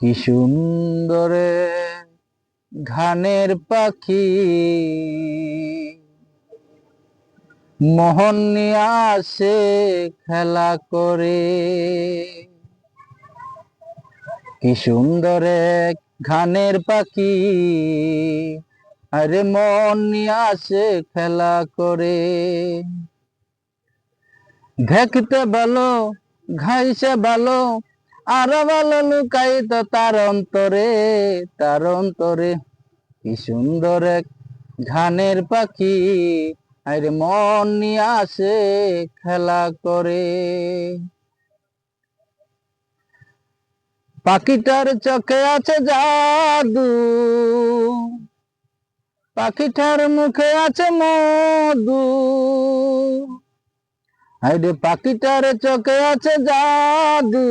কি সুন্দরে ঘানের পাখি। মোহন আসে খেলা করে। কি সুন্দর ঘানের পাখি। আরে মন আসে খেলা করে। দেখতে ভালো ঘাইছে ভালো আরও ভালো লুকাই তো তার অন্তরে তার অন্তরে। কি সুন্দর এক ঘানের পাখি, আরে মন নিয়ে আসে খেলা করে। পাখিটার চোখে আছে জাদু, পাখিটার মুখে আছে মধু। আরে পাখিটার চোখে আছে জাদু,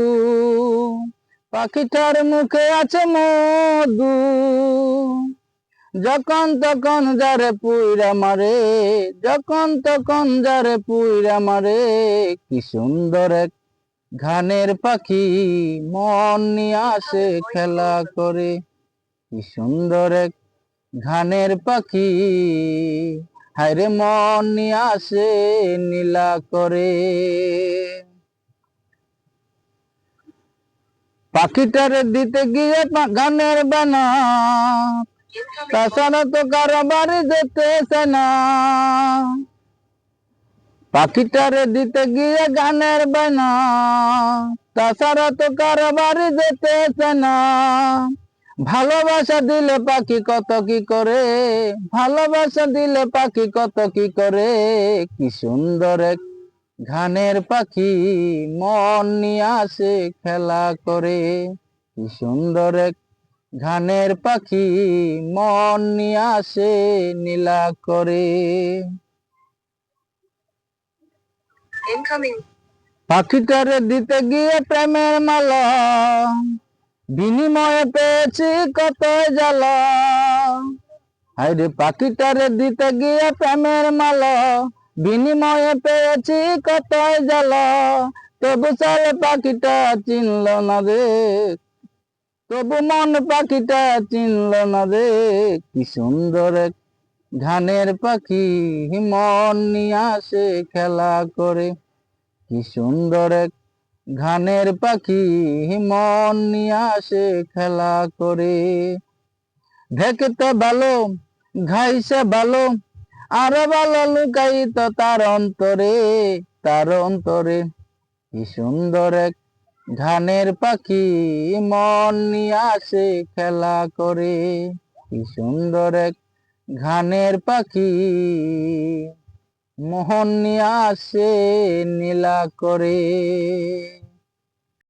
পাখিটার মুখে আছে মধু। যখন তখন যারে পুইরা মারে, যখন তখন যারে পুইরা মারে, কি সুন্দর এক ঘানের পাখি মন নিয়ে আসে খেলা করে। কি সুন্দর এক ঘানের পাখি হায়রে মন আসে নীলা করে। পাখিটারে দিতে গিয়ে গানের বানা। তাছাড়া তো কারও বাড়ি যেতেছে না। পাখিটারে দিতে গিয়ে গানের বানা। তাছাড়া তো কারও বাড়ি যেতেছে না। ভালোবাসা দিলে পাখি কত কি করে? ভালোবাসা দিলে পাখি কত কি করে? কি সুন্দর এক ঘানের পাখি মন নিয়ে আসে খেলা করে। কি সুন্দর এক ঘানের পাখি মন নিয়ে আসে নীলা করে. পাখিটারে দিতে গিয়ে প্রেমের মালা। বিনিময়ে পেয়েছি কত জ্বালা। হাইরে পাখিটারে দিতে গিয়ে প্রেমের মাল। বিনিময়ে পেয়েছি কত জ্বালা। তবু সালে পাখিটা চিনল না রে। তবু মন পাখিটা চিনল না রে। কি সুন্দর ধানের পাখি, মন নিয়ে আসে খেলা করে। কি সুন্দর এক ঘানের পাখি মন নিয়ে আসে খেলা করে। দেখতে ভালো ঘাইছে ভালো, আরও ভালো তো তার অন্তরে তার অন্তরে। কি সুন্দর এক ঘানের পাখি মন নিয়ে আসে খেলা করে। কি সুন্দর এক ঘানের পাখি মোহন নিয়ে আসে নীলা করে।